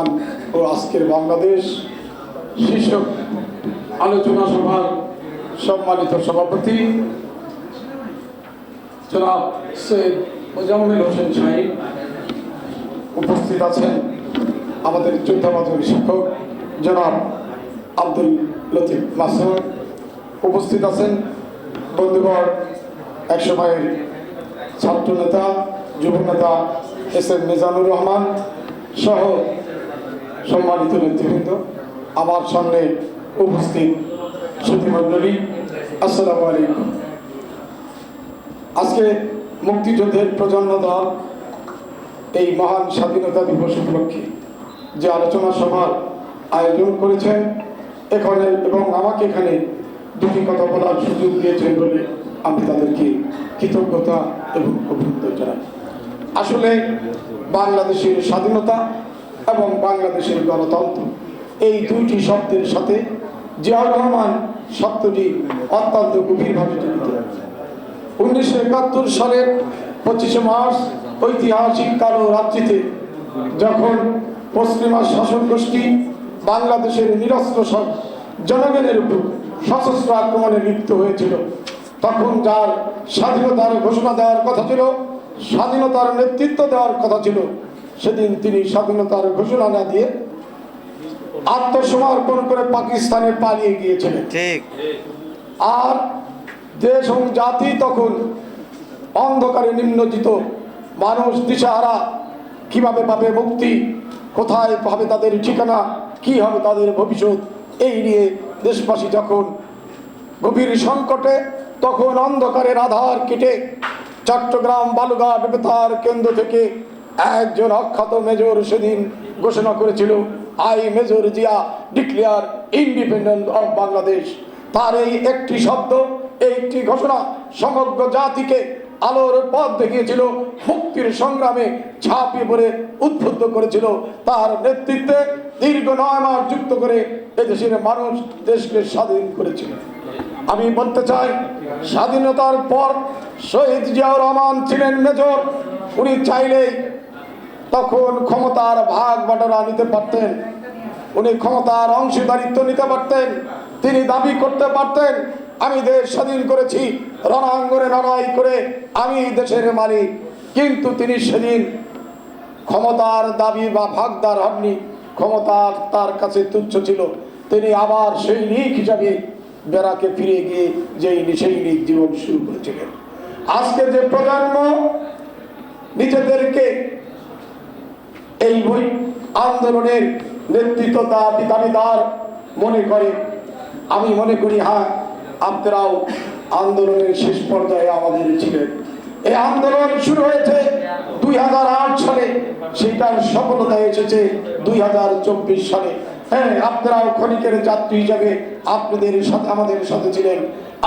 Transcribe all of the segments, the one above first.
বর্তমান ও আজকের বাংলাদেশ শীর্ষক আলোচনা সভার সম্মানিত সভাপতি জনাব সৈয়দ মোজাম্মেল হোসেন সাহিব উপস্থিত আছেন আমাদের যোদ্ধা মাধ্যমিক শিক্ষক জনাব আব্দুল লতিফ মাসুদ উপস্থিত আছেন। বন্ধুগণ এক সময়ের ছাত্র নেতা, যুব নেতা এস এম মিজানুর রহমান সহ সম্মানিত নেতৃবৃন্দ, আমার সামনে উপস্থিত সুধীমণ্ডলী আসসালামু আলাইকুম। আজকে মুক্তিযুদ্ধের প্রজন্ম দল এই মহান স্বাধীনতা দিবস উপলক্ষে যে আলোচনা সভার আয়োজন করেছেন, এখানে এবং আমাকে এখানে দুটি কথা বলার সুযোগ দিয়েছেন বলে আমি তাদেরকে কৃতজ্ঞতা এবং অভিনন্দন জানাই। আসলে বাংলাদেশের স্বাধীনতা এবং বাংলাদেশের গণতন্ত্র। এই দুইটি শব্দের সাথে জিয়াউর রহমান শব্দটি অত্যন্ত গভীরভাবে জড়িত। উনিশশো একাত্তর সালের পঁচিশে মার্চ ঐতিহাসিক কালো রাত্রিতে যখন পশ্চিমা শাসন গোষ্ঠী বাংলাদেশের নিরস্ত্র জনগণের উপর সশস্ত্র আক্রমণে লিপ্ত হয়েছিল, তখন যার স্বাধীনতার ঘোষণা দেওয়ার কথা ছিল, স্বাধীনতার নেতৃত্ব দেওয়ার কথা ছিল সেদিন তিনি স্বাধীনতার ঘোষণা না দিয়ে আত্মসমর্পণ করে পাকিস্তানে পালিয়ে গিয়েছিলেন। ঠিক। আর দেশ এবং জাতি তখন অন্ধকারে নিম্নজিত মানুষ দিশাহারা কীভাবে পাবে মুক্তি? কোথায় পাবে তাদের ঠিকানা? কি হবে তাদের ভবিষ্যৎ? এই নিয়ে দেশবাসী যখন গভীর সংকটে তখন অন্ধকারের আধার কেটে চট্টগ্রাম বালুঘাট বেতার কেন্দ্র থেকে একজন অখ্যাত মেজর সেদিন ঘোষণা করেছিল, I major Zia, declare independent of Bangladesh. তার এই একটি শব্দ একটি ঘোষণা সমগ্র জাতিকে আলোর পথ দেখিয়েছিল, মুক্তির সংগ্রামে ঝাঁপিয়ে পড়ে উদ্বুদ্ধ করেছিল। তার নেতৃত্বে দীর্ঘ নয় মাস যুক্ত করে এদেশের মানুষ দেশকে স্বাধীন করেছিল। আমি বলতে চাই, স্বাধীনতার পর শহীদ জিয়াউর রহমান ছিলেন মেজর। উনি চাইলেই তখন ক্ষমতার ভাগ বাটোয়ারা নিতে পারতেন। উনি ক্ষমতার অংশীদারিত্ব নিতে পারতেন। তিনি দাবি করতে পারতেন, আমি দেশ স্বাধীন করেছি, রণাঙ্গনে লড়াই করে আমি দেশের মালিক। কিন্তু তিনি সেদিন ক্ষমতার দাবি বা ভাগদার হননি, ক্ষমতার তার কাছে তুচ্ছ ছিল। তিনি আবার সৈনিক হিসাবে বেড়াকে ফিরে গিয়ে যেই সৈনিক জীবন শুরু করেছিলেন। আজকে যে প্রজন্ম, নিজেদেরকে এই বই আন্দোলনের নেতৃত্ব দাবিদার মনে করে। আমি মনে করি হ্যাঁ আপনারাও আন্দোলনের শেষ পর্যায়ে আমাদের ছিলেন। এই আন্দোলন শুরু হয়েছে দুই হাজার আট সালে। সেটার সফলতা এসেছে দুই হাজার চব্বিশ সালে। হ্যাঁ আপনারাও ক্ষণিকের যাত্রী হিসাবে আপনাদের সাথে আমাদের সাথে ছিলেন।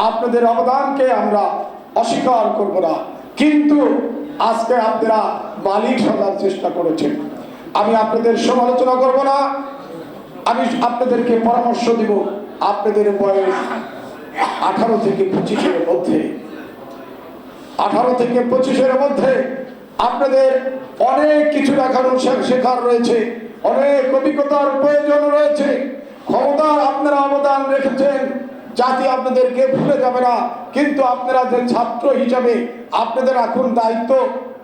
আপনাদের অবদানকে আমরা অস্বীকার করব না। কিন্তু আজকে আপনারা মালিক সাজার চেষ্টা করেছেন। আমি আপনাদের সমালোচনা করব না। আমি আপনাদেরকে পরামর্শ দিব আপনাদের বয়স আঠারো থেকে পঁচিশের মধ্যে। আঠারো থেকে পঁচিশের মধ্যে আপনাদের অনেক কিছু দেখানো শে- শেখার রয়েছে। অনেক অভিজ্ঞতার প্রয়োজন রয়েছে। ক্ষমতার আপনারা অবদান রেখেছেন। জাতি আপনাদেরকে ভুলে যাবে না। কিন্তু আপনারা যে ছাত্র হিসাবে আপনাদের এখন দায়িত্ব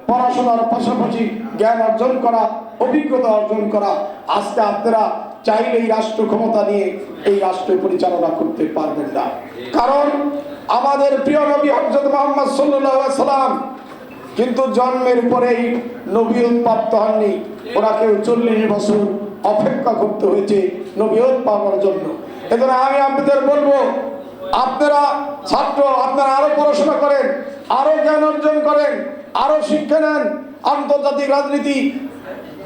পড়াশোনার পাশাপাশি জ্ঞান অর্জন করা অভিজ্ঞতা অর্জন করা। আজকে আপনারা চাইলে এই রাষ্ট্র ক্ষমতা নিয়ে এই রাষ্ট্র পরিচালনা করতে পারবেন না। কারণ আমাদের প্রিয় নবী হজরত মোহাম্মদ সাল্লাম কিন্তু জন্মের পরেই নবীয়ত প্রাপ্ত হননি। ওনাকে চল্লিশ বছর অপেক্ষা করতে হয়েছে নবীয়ত পাওয়ার জন্য। এজন্য আমি আপনাদের বলব, আপনারা ছাত্র, আপনারা আরও পড়াশোনা করেন, আরও জ্ঞান অর্জন করেন, আরও শিক্ষা নেন। আন্তর্জাতিক রাজনীতি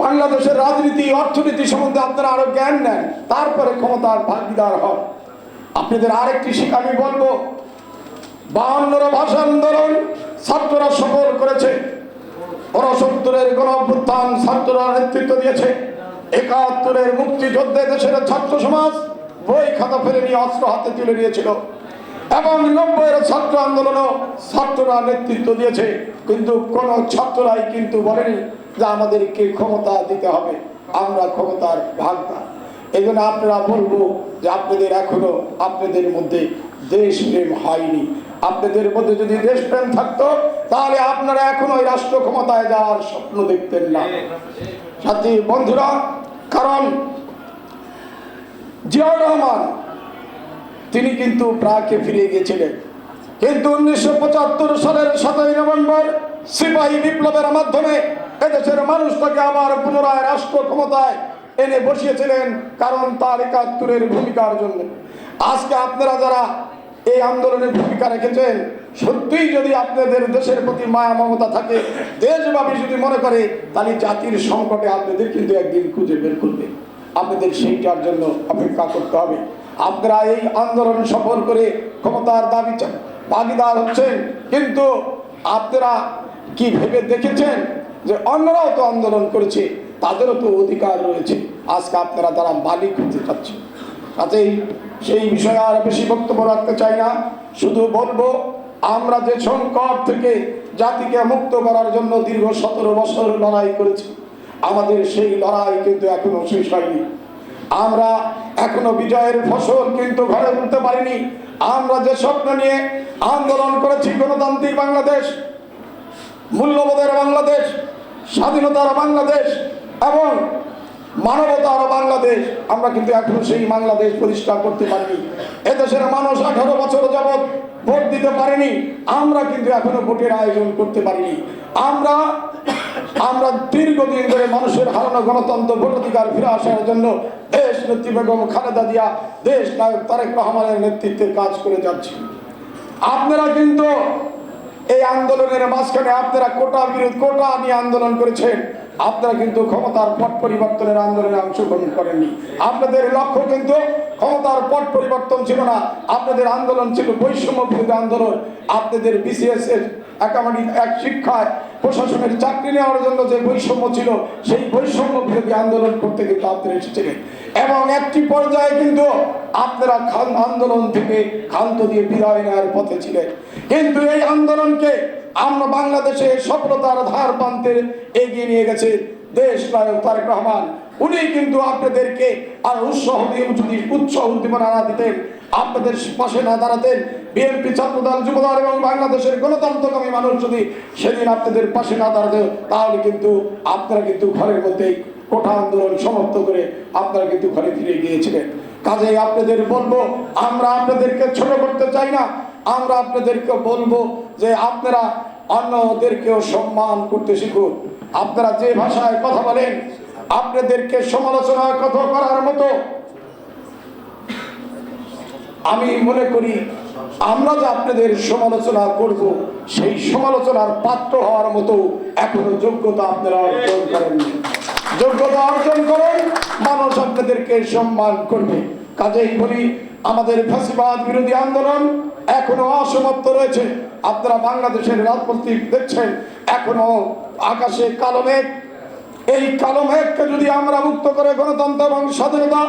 বাংলাদেশের রাজনীতি, অর্থনীতি সম্বন্ধে আপনারা আরও জ্ঞান নেন, তারপরে ক্ষমতার ভাগিদার হন। আপনাদের আরেকটি শিক্ষা আমি বলব, বাহান্নর ভাষা আন্দোলন ছাত্ররা সফল করেছে। ঊনসত্তরের গণ ছাত্ররা নেতৃত্ব দিয়েছে। একাত্তরের মুক্তিযুদ্ধে দেশের ছাত্র সমাজ বই খাতা ফেলে নিয়ে অস্ত্র হাতে তুলে নিয়েছিল। এবং নব্বইয়ের ছাত্র আন্দোলনও ছাত্ররা নেতৃত্ব দিয়েছে। কিন্তু কোন ছাত্ররাই কিন্তু বলেনি যে আমাদেরকে ক্ষমতা দিতে হবে। আমরা ক্ষমতার ভাগতা এই জন্য আপনারা বলব যে আপনাদের এখনও আপনাদের মধ্যে দেশপ্রেম হয়নি। আপনাদের মধ্যে যদি দেশপ্রেম থাকতো, তাহলে আপনারা এখনও ওই রাষ্ট্র ক্ষমতায় যাওয়ার স্বপ্ন দেখতেন না। সাথী, বন্ধুরা, কারণ জিয়াউর রহমান, তিনি কিন্তু প্রাকে ফিরে গিয়েছিলেন কিন্তু উনিশশো পঁচাত্তর সালের সাতই নভেম্বর সিপাহী বিপ্লবের মাধ্যমে এদেশের মানুষ তাকে আবার পুনরায় রাষ্ট্র ক্ষমতায় এনে বসিয়েছিলেন কারণ তার একাত্তরের ভূমিকার জন্য। আজকে আপনারা যারা এই আন্দোলনের ভূমিকা রেখেছেন, সত্যিই যদি আপনাদের দেশের প্রতি মায়া, মমতা থাকে, দেশব্যাপী যদি মনে করে, তাহলে জাতির সংকটে আপনাদের কিন্তু একদিন খুঁজে বের করবে। আপনাদের সেইটার জন্য অপেক্ষা করতে হবে। আপনারা এই আন্দোলন সফল করে ক্ষমতার দাবি ভাগিদার হচ্ছেন, কিন্তু আপনারা কি ভেবে দেখেছেন? যে অন্যরাও তো আন্দোলন করেছে, তাদেরও তো অধিকার রয়েছে। আজকে আপনারা তারা মালিক হতে চাচ্ছেন। কাজেই সেই বিষয়ে আর বেশি বক্তব্য রাখতে চাই না। শুধু বলব, আমরা যে সংকট থেকে জাতিকে মুক্ত করার জন্য দীর্ঘ সতেরো বছর লড়াই করেছি, আমাদের সেই লড়াই কিন্তু এখনও শেষ হয়নি। আমরা এখনও বিজয়ের ফসল কিন্তু ঘরে তুলতে পারিনি। আমরা যে স্বপ্ন নিয়ে আন্দোলন করেছি গণতান্ত্রিক বাংলাদেশ মূল্যবোধের বাংলাদেশ, স্বাধীনতার বাংলাদেশ এবং মানবতার বাংলাদেশ, আমরা কিন্তু এখনও সেই বাংলাদেশ প্রতিষ্ঠা করতে পারিনি। এদেশের মানুষ আঠারো বছর যাবৎ ভোট দিতে পারেনি, আমরা কিন্তু এখনও ভোটের আয়োজন করতে পারিনি। আমরা আমরা দীর্ঘদিন ধরে মানুষের হারানো গণতন্ত্র, ভোটাধিকার ফিরে আসার জন্য দেশ নেত্রী বেগম খালেদা দিয়া দেশ নায়ক তারেক রহমানের নেতৃত্বে কাজ করে যাচ্ছি। আপনারা কিন্তু এই আন্দোলনের মাঝখানে আপনারা কোটা বিরোধ, কোটা নিয়ে আন্দোলন করেছেন। আপনারা কিন্তু ক্ষমতার পট পরিবর্তনের আন্দোলনে অংশগ্রহণ করেননি। আপনাদের লক্ষ্য কিন্তু ক্ষমতার পট পরিবর্তন ছিল না। আপনাদের আন্দোলন ছিল বৈষম্য বিরোধী আন্দোলন। আপনাদের বিসিএস এর এক শিক্ষায় প্রশাসনের চাকরি নেওয়ার জন্য যে বৈষম্য ছিল, সেই বৈষম্য বিরোধী আন্দোলন করতে কিন্তু আপনারা এসেছিলেন। এবং একটি পর্যায়ে কিন্তু আপনারা খান আন্দোলন থেকে ক্ষান্ত দিয়ে বিদায় নেওয়ার পথে ছিলেন। কিন্তু এই আন্দোলনকে আমরা বাংলাদেশে সফলতার ধার প্রান্তে এগিয়ে নিয়ে গেছে দেশ নায়ক তারেক রহমান। উনি কিন্তু আপনাদেরকে আর উৎসাহ দিয়ে যদি উৎসাহ উদ্দীপনা না দিতেন আপনাদের পাশে না দাঁড়াতেন বিএনপি ছাত্রদল, যুবদল এবং বাংলাদেশের গণতন্ত্রকামী মানুষ যদি সেদিন আপনাদের পাশে না দাঁড়াতে, তাহলে কিন্তু আপনারা কিন্তু ঘরের মধ্যেই কোঠা আন্দোলন সমাপ্ত করে আপনারা কিন্তু ঘরে ফিরে গিয়েছিলেন। কাজেই আপনাদের বলব, আমরা আপনাদেরকে ছোট করতে চাই না। আমরা আপনাদেরকে বলব যে আপনারা অন্যদেরকেও সম্মান করতে শিখুন। আপনারা যে ভাষায় কথা বলেন, আপনাদেরকে সমালোচনা কথা করার মতো আমি মনে করি, আমরা যে আপনাদের সমালোচনা করব, সেই সমালোচনার পাত্র হওয়ার মতো এখনও যোগ্যতা আপনারা অর্জন করেননি যোগ্যতা অর্জন করেন, মানুষ আপনাদেরকে সম্মান করবে। কাজেই বলি, আমাদের ফাঁসিবাদ বিরোধী আন্দোলন এখনও অসমাপ্ত রয়েছে। আপনারা বাংলাদেশের রাজনৈতিক দেখছেন, এখনও আকাশে কালো মেঘ। এই কালো মেঘকে যদি আমরা মুক্ত করে গণতন্ত্র এবং স্বাধীনতা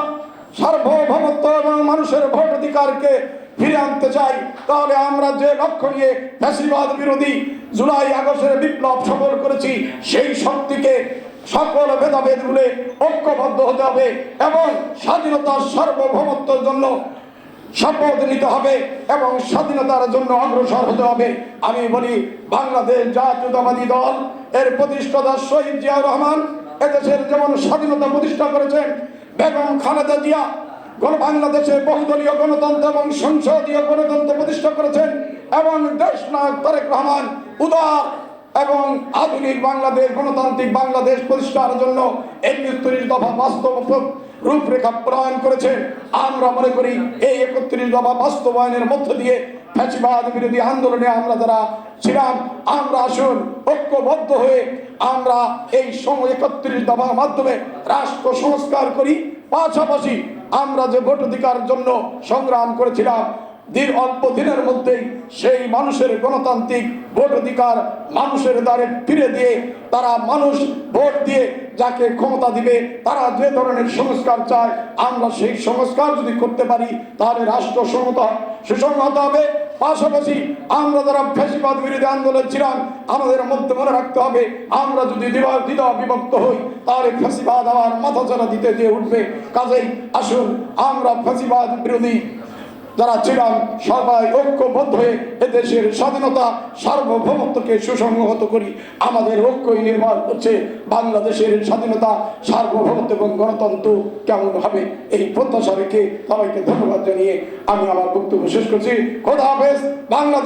সার্বভৌমত্ব এবং মানুষের ভোট অধিকারকে ফিরে আনতে চাই, তাহলে আমরা যে লক্ষ্য নিয়ে ফ্যাসিবাদ বিরোধী জুলাই আগস্টের বিপ্লব সফল করেছি, সেই শক্তিকে সকল ভেদাভেদ ভুলে ঐক্যবদ্ধ হতে হবে এবং স্বাধীনতার সার্বভৌমত্বের জন্য শপথ নিতে হবে এবং স্বাধীনতার জন্য অগ্রসর হতে হবে। আমি বলি, বাংলাদেশ জাতীয়তাবাদী দল, এর প্রতিষ্ঠাতা শহীদ জিয়াউর রহমান এদেশের যেমন স্বাধীনতা প্রতিষ্ঠা করেছেন বেগম খালেদা জিয়া গণ বাংলাদেশে বহুদলীয় গণতন্ত্র এবং সংসদীয় গণতন্ত্র প্রতিষ্ঠা করেছেন এবং দেশ নায়ক তারেক রহমান উদার এবং আধুনিক বাংলাদেশ, গণতান্ত্রিক বাংলাদেশ প্রতিষ্ঠার জন্য একত্রিশ দফা বাস্তব রূপরেখা প্রণয়ন করেছেন আমরা মনে করি এই একত্রিশ দফা বাস্তবায়নের মধ্য দিয়ে ফ্যাসিবাদ বিরোধী আন্দোলনে আমরা যারা ছিলাম, আমরা আসুন ঐক্যবদ্ধ হয়ে আমরা এই সময় একত্রিশ দফার মাধ্যমে রাষ্ট্র সংস্কার করি। পাশাপাশি আমরা যে ভোটাধিকার জন্য সংগ্রাম করেছিলাম, দীর অল্প দিনের মধ্যেই সেই মানুষের গণতান্ত্রিক ভোট অধিকার মানুষের দ্বারে ফিরে দিয়ে তারা মানুষ ভোট দিয়ে যাকে ক্ষমতা দিবে, তারা যে ধরনের সংস্কার চায়, আমরা সেই সংস্কার যদি করতে পারি, তাহলে রাষ্ট্র সংহত সুসংহত হবে। পাশাপাশি আমরা যারা ফ্যাসিবাদ বিরোধী আন্দোলন ছিলাম, আমাদের মধ্যে মনে রাখতে হবে, আমরা যদি দিবা দ্বিধা বিভক্ত হই, তাহলে ফ্যাসিবাদ আমার মাথা চড়া দিতে দিয়ে উঠবে। কাজেই আসুন, আমরা ফ্যাসিবাদ বিরোধী যারা ছিলাম সবাই ঐক্যবদ্ধ হয়ে এদেশের স্বাধীনতা সার্বভৌমত্বকে সুসংহত করি, আমাদের ঐক্যই নির্মাণ করছে বাংলাদেশের স্বাধীনতা, সার্বভৌমত্ব এবং গণতন্ত্র কেমন হবে এই প্রত্যাশা রেখে সবাইকে ধন্যবাদ জানিয়ে আমি আমার বক্তব্য শেষ করছি। খোদা হাফেজ, বাংলাদেশ